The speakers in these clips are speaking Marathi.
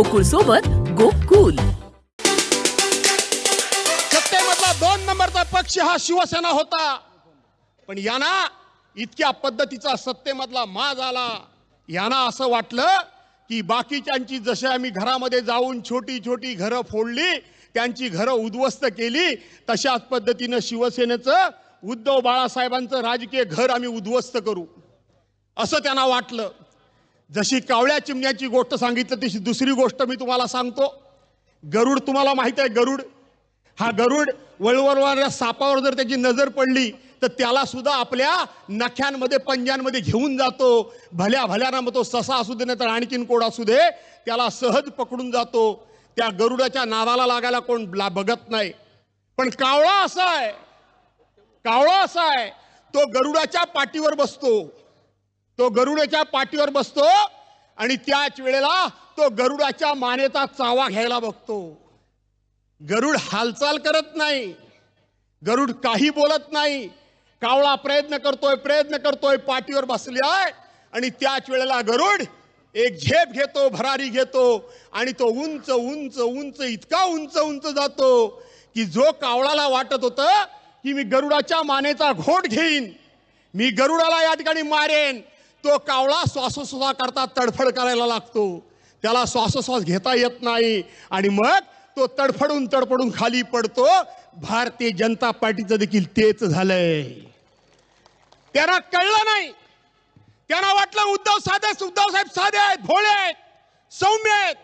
गोकुळ सोबत गोकुल. सत्तेमधला दोन नंबरचा पक्ष हा शिवसेना होता. पण यांना इतक्या पद्धतीचा सत्तेमधला माज आला. यांना असं वाटलं की बाकीच्यांची जसे आम्ही घरामध्ये जाऊन छोटी छोटी घरं फोडली त्यांची घरं उद्ध्वस्त केली तशाच पद्धतीनं शिवसेनेचं उद्धव बाळासाहेबांचं राजकीय घर आम्ही उद्ध्वस्त करू. असं त्यांना वाटलं. जशी कावळ्या चिमण्याची गोष्ट सांगितलं तशी दुसरी गोष्ट मी तुम्हाला सांगतो. गरुड तुम्हाला माहीत आहे गरुड. हा गरुड वळवळणाऱ्या सापावर जर त्याची नजर पडली तर त्याला सुद्धा आपल्या नख्यांमध्ये पंजांमध्ये घेऊन जातो. भल्या भल्याना मग तो ससा असू दे नाही तर आणखीन कोड असू दे त्याला सहज पकडून जातो. त्या गरुडाच्या नावाला लागायला कोण ला- बघत नाही. पण कावळा असा आहे. कावळा असा आहे. तो गरुडाच्या पाठीवर बसतो. तो गरुडाच्या पाठीवर बसतो आणि त्याच वेळेला तो गरुडाच्या मानेचा चावा घ्यायला बघतो. गरुड हालचाल करत नाही. गरुड काही बोलत नाही. कावळा प्रयत्न करतोय प्रयत्न करतोय पाठीवर बसले आहे आणि त्याच वेळेला गरुड एक झेप घेतो भरारी घेतो आणि तो उंच उंच उंच इतका उंच उंच जातो की जो कावळाला वाटत होतं की मी गरुडाच्या मानेचा घोट घेईन मी गरुडाला या ठिकाणी मारेन तो कावळा श्वासोश्वासा करता तडफड करायला लागतो. त्याला श्वासोश्वास घेता येत नाही. आणि मग तो तडफडून तडफडून खाली पडतो. भारतीय जनता पार्टीचं देखील तेच झालंय. त्यांना कळलं नाही. त्यांना वाटलं उद्धव साधे उद्धव साहेब साधे आहेत भोळे आहेत सौम्य आहेत.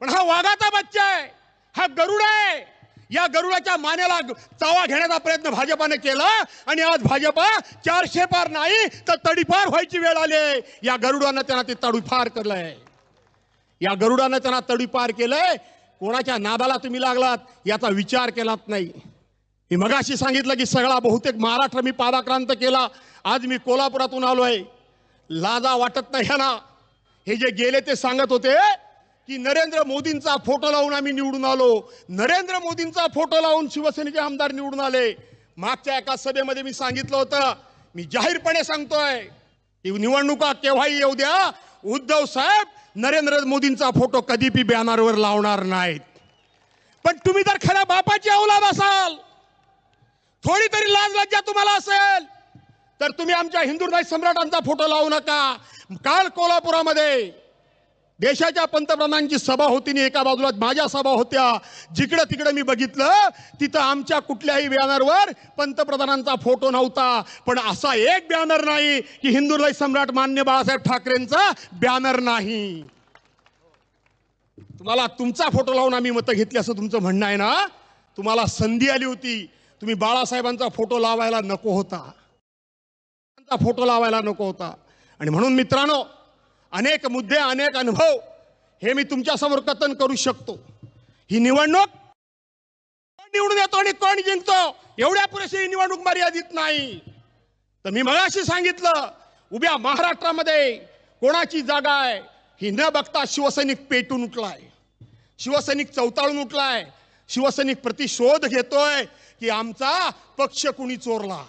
पण हा वाघाचा बच्चा आहे. हा गरुड आहे. या गरुडाच्या मानेला चावा घेण्याचा प्रयत्न भाजपाने केला. आणि आज भाजपा चारशे पार नाही तर तडीपार व्हायची वेळ आली या गरुडानं त्यांना ते तडीपार केलंय. या गरुडानं त्यांना तडीपार केलंय. कोणाच्या नादाला तुम्ही लागलात याचा विचार केलात नाही. मी मगाशी सांगितलं की सगळा बहुतेक महाराष्ट्र मी पादाक्रांत केला. आज मी कोल्हापुरातून आलोय. लाजा वाटत नाही ह्यांना हे जे गेले ते सांगत होते की नरेंद्र मोदींचा फोटो लावून आम्ही निवडून आलो. नरेंद्र मोदींचा फोटो लावून शिवसेनेचे आमदार निवडून आले. मागच्या एका सभेमध्ये मी सांगितलं होतं मी जाहीरपणे सांगतोय की निवडणुका केव्हाही येऊ द्या उद्धव साहेब नरेंद्र मोदींचा फोटो कधी बी बॅनरवर लावणार नाहीत. पण तुम्ही जर खऱ्या बापाची औलाद असाल थोडी तरी लाज लज्जा तुम्हाला असेल तर तुम्ही आमच्या हिंदुराई सम्राटांचा फोटो लावू नका. काल कोल्हापुरामध्ये देशाच्या पंतप्रधानांची सभा होती एका बाजूला माझ्या सभा होत्या. जिकडं तिकडं मी बघितलं तिथं आमच्या कुठल्याही बॅनरवर पंतप्रधानांचा फोटो नव्हता. पण असा एक बॅनर नाही की हिंदुलाई सम्राट मान्य बाळासाहेब ठाकरेंचा बॅनर नाही. तुम्हाला तुमचा फोटो लावून आम्ही मतं घेतली असं तुमचं म्हणणं आहे ना? तुम्हाला संधी आली होती. तुम्ही बाळासाहेबांचा फोटो लावायला नको होता. फोटो लावायला नको होता. आणि म्हणून मित्रांनो अनेक मुद्दे अनेक अनुभव हे मी तुमच्यासमोर कथन करू शकतो. ही निवडणूक कोण निवडून येतो आणि कोण जिंकतो एवढ्या पुरेशी ही निवडणूक मर्यादित नाही. तर मी मगाशी सांगितलं उभ्या महाराष्ट्रामध्ये कोणाची जागा आहे ही न बघता शिवसैनिक पेटून उठलाय. शिवसैनिक चौताळून उठलाय. शिवसैनिक प्रतिशोध घेतोय की आमचा पक्ष कुणी चोरला?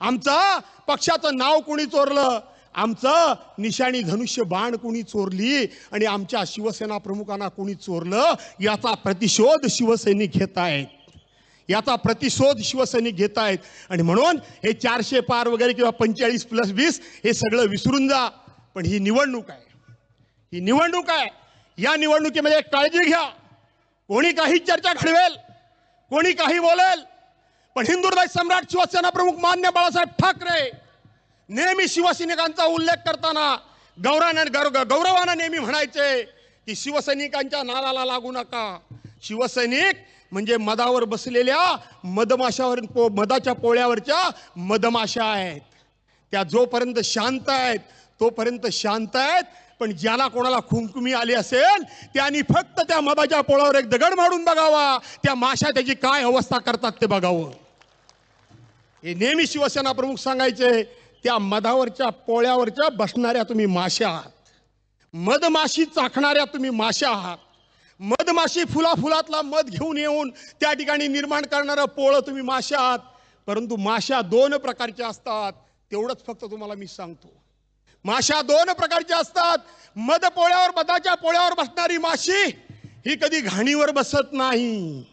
आमचा पक्षाचं नाव कुणी चोरलं? आमचं निशाणी धनुष्य बाण कोणी चोरली आणि आमच्या शिवसेना प्रमुखांना कोणी चोरलं याचा प्रतिशोध शिवसैनिक घेत आहेत याचा प्रतिशोध शिवसैनिक घेत आहेत आणि म्हणून हे चारशे पार वगैरे किंवा पंचेचाळीस प्लस वीस हे सगळं विसरून जा. पण ही निवडणूक आहे. ही निवडणूक आहे. या निवडणुकीमध्ये एक काळजी घ्या. कोणी काही चर्चा घडवेल कोणी काही बोलेल पण हिंदुहृदय सम्राट शिवसेना प्रमुख मान्य बाळासाहेब ठाकरे नेहमी शिवसैनिकांचा उल्लेख करताना गौरवानं गौर- गौरवानं नेहमी म्हणायचे की शिवसैनिकांच्या नादाला लागू नका. शिवसैनिक म्हणजे मदावर बसलेल्या मधमाशावर पो- मधाच्या पोळ्यावरच्या मधमाशा आहेत. त्या जोपर्यंत शांत आहेत तोपर्यंत शांत आहेत. पण ज्याला कोणाला खुंकुमी आली असेल त्यांनी फक्त त्या मधाच्या पोळावर एक दगड मारून बघावा. त्या माशा त्याची काय अवस्था करतात ते बघावं. हे नेहमी शिवसेना प्रमुख सांगायचे त्या मधावरच्या पोळ्यावरच्या बसणाऱ्या तुम्ही माश्या आहात. मधमाशी चाखणाऱ्या तुम्ही माश्या आहात. मधमाशी फुला फुलातला मध घेऊन येऊन त्या ठिकाणी निर्माण करणारं पोळं तुम्ही माश्या आहात. परंतु माश्या दोन प्रकारच्या असतात. तेवढंच फक्त तुम्हाला मी सांगतो. माश्या दोन प्रकारच्या असतात. मध पोळ्यावर मधाच्या पोळ्यावर बसणारी माशी ही कधी घाणीवर बसत नाही.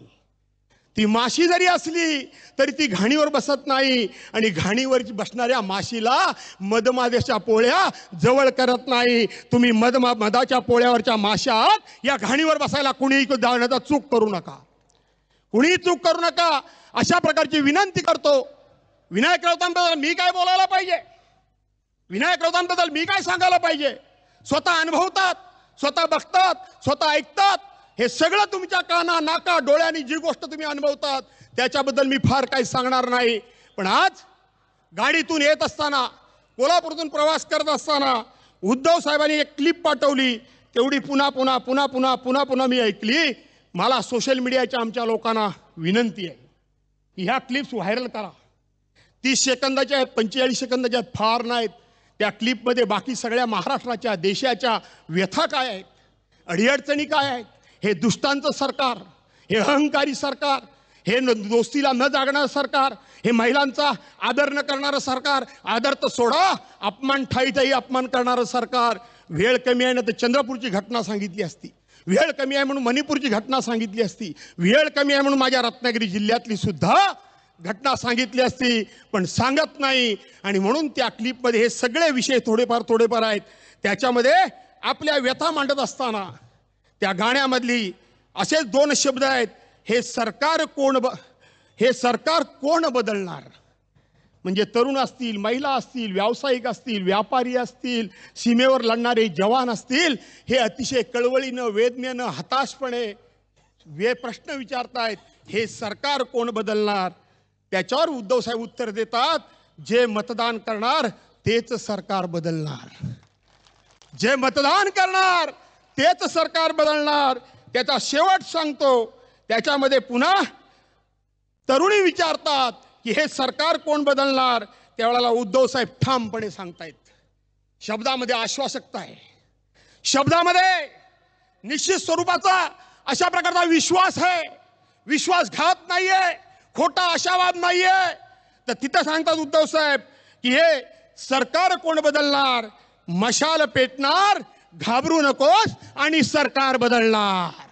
ती माशी जरी असली तरी ती घाणीवर बसत नाही. आणि घाणीवर बसणाऱ्या माशीला मधमाद्याच्या पोळ्या जवळ करत नाही. तुम्ही मधमा मधाच्या पोळ्यावरच्या माशा आहात या घाणीवर बसायला कुणीही जाण्याचा चूक करू नका. कुणीही चूक करू नका. अशा प्रकारची विनंती करतो. विनायक राऊतांबद्दल मी काय बोलायला पाहिजे? विनायक राऊतांबद्दल मी काय सांगायला पाहिजे? स्वतः अनुभवतात स्वतः बघतात स्वतः ऐकतात. हे सगळं तुमच्या काना नाका डोळ्यांनी जी गोष्ट तुम्ही अनुभवतात त्याच्याबद्दल मी फार काही सांगणार नाही. पण आज गाडीतून येत असताना कोल्हापूरतून प्रवास करत असताना उद्धव साहेबांनी एक क्लिप पाठवली. तेवढी पुन्हा पुन्हा पुन्हा पुन्हा पुन्हा पुन्हा मी ऐकली. मला सोशल मीडियाच्या आमच्या लोकांना विनंती आहे की ह्या क्लिप्स व्हायरल करा. तीस सेकंदाच्या आहेत पंचेचाळीस सेकंदाच्या आहेत फार नाहीत. त्या क्लिपमध्ये बाकी सगळ्या महाराष्ट्राच्या देशाच्या व्यथा काय आहेत? अडीअडचणी काय आहेत? हे दुष्टांचं सरकार हे अहंकारी सरकार हे न दोस्तीला न जागणारं सरकार हे महिलांचा आदर न करणारं सरकार आदर तर सोडा अपमान ठाई ठाई अपमान करणारं सरकार. वेळ कमी आहे ना तर चंद्रपूरची घटना सांगितली असती. वेळ कमी आहे म्हणून मणिपूरची घटना सांगितली असती. वेळ कमी आहे म्हणून माझ्या रत्नागिरी जिल्ह्यातली सुद्धा घटना सांगितली असती. पण सांगत नाही. आणि म्हणून त्या क्लिपमध्ये हे सगळे विषय थोडेफार थोडेफार आहेत. त्याच्यामध्ये आपल्या व्यथा मांडत असताना त्या गाण्यामधली असेच दोन शब्द आहेत हे सरकार कोण ब हे सरकार कोण बदलणार? म्हणजे तरुण असतील महिला असतील व्यावसायिक असतील व्यापारी असतील सीमेवर लढणारे जवान असतील हे अतिशय कळवळीनं वेदनेनं हताशपणे वे प्रश्न विचारतायत हे सरकार कोण बदलणार? त्याच्यावर उद्धव साहेब उत्तर देतात जे मतदान करणार तेच सरकार बदलणार. जे मतदान करणार तेच सरकार बदलणार. त्याचा शेवट सांगतो. त्याच्यामध्ये पुन्हा तरुणी विचारतात की हे सरकार कोण बदलणार? त्यावेळेला उद्धव साहेब ठामपणे सांगतायत. शब्दामध्ये आश्वासकता आहे. शब्दामध्ये निश्चित स्वरूपाचा अशा प्रकारचा विश्वास आहे. विश्वासघात नाहीये. खोटा आशावाद नाहीये. तर तिथं सांगतात उद्धव साहेब की हे सरकार कोण बदलणार? मशाल पेटणार घाबरू नकोस आणि सरकार बदलणार.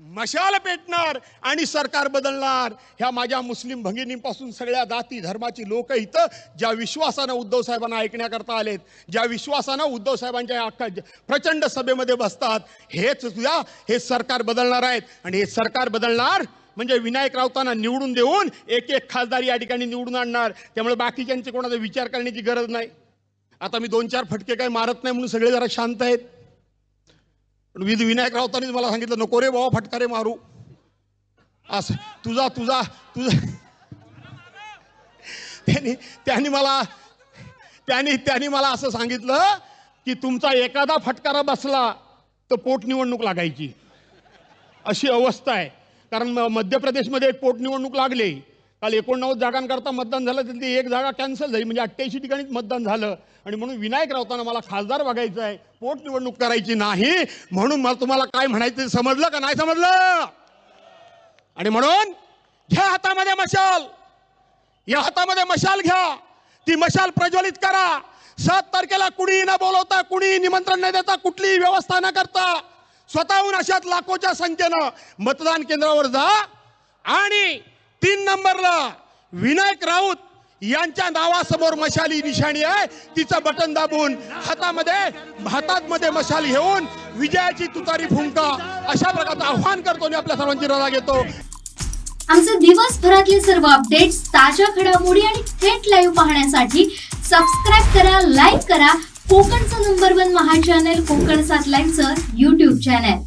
मशाल पेटणार आणि सरकार बदलणार. ह्या माझ्या मुस्लिम भगिनींपासून सगळ्या जाती धर्माची लोक इथं ज्या विश्वासानं उद्धव साहेबांना ऐकण्याकरता आलेत ज्या विश्वासानं उद्धव साहेबांच्या या अख्खा प्रचंड सभेमध्ये बसतात हेच तुझ्या हे सरकार बदलणार आहेत. आणि हे सरकार बदलणार म्हणजे विनायक राऊतांना निवडून देऊन एक एक खासदार या ठिकाणी निवडून आणणार. त्यामुळे बाकीच्यांचे कोणाचा विचार करण्याची गरज नाही. आता मी दोन चार फटके काही मारत नाही म्हणून सगळे जरा शांत आहेत. पण विध विनायक राऊतांनीच मला सांगितलं नको रे बाबा फटकारे मारू. असं तुझा तुझा तुझा. त्यांनी त्यांनी मला त्यांनी त्यांनी मला असं सांगितलं की तुमचा एखादा फटकारा बसला तर पोटनिवडणूक लागायची. अशी अवस्था आहे. कारण मध्य प्रदेशमध्ये एक पोटनिवडणूक लागली. काल एकोणनव्वद जागांकरता मतदान झालं तर ती एक जागा कॅन्सल झाली. म्हणजे अठ्ठ्याऐंशी ठिकाणीच मतदान झालं. आणि म्हणून विनायक राऊतांना मला खासदार बघायचं आहे. पोटनिवडणूक करायची नाही. म्हणून मला तुम्हाला काय म्हणायचं समजलं का नाही समजलं? आणि म्हणून घ्या हातामध्ये मशाल. या हातामध्ये मशाल घ्या. ती मशाल प्रज्वलित करा. सात तारखेला कुणीही न बोलवता कुणीही निमंत्रण न देता कुठलीही व्यवस्था न करता स्वतःहून अशात लाखोच्या संख्येनं मतदान केंद्रावर जा आणि तीन नंबरला विनायक राऊत यांच्या नावासमोर मशाली निशाणी आहे. तिचं बटन दाबून हातामध्ये हातात मध्ये मशाल घेऊन विजयाची तुतारी फुंका. अशा प्रकारचं आव्हान करतो आणि आपल्या सर्वांची रजा घेतो. आमचे दिवसभरातले सर्व अपडेट्स ताज्या घडामोडी आणि थेट लाईव्ह पाहण्यासाठी सबस्क्राईब करा लाईक करा. कोकणचं नंबर वन महा चॅनल कोकण सात लाईव्हचं युट्यूब चॅनल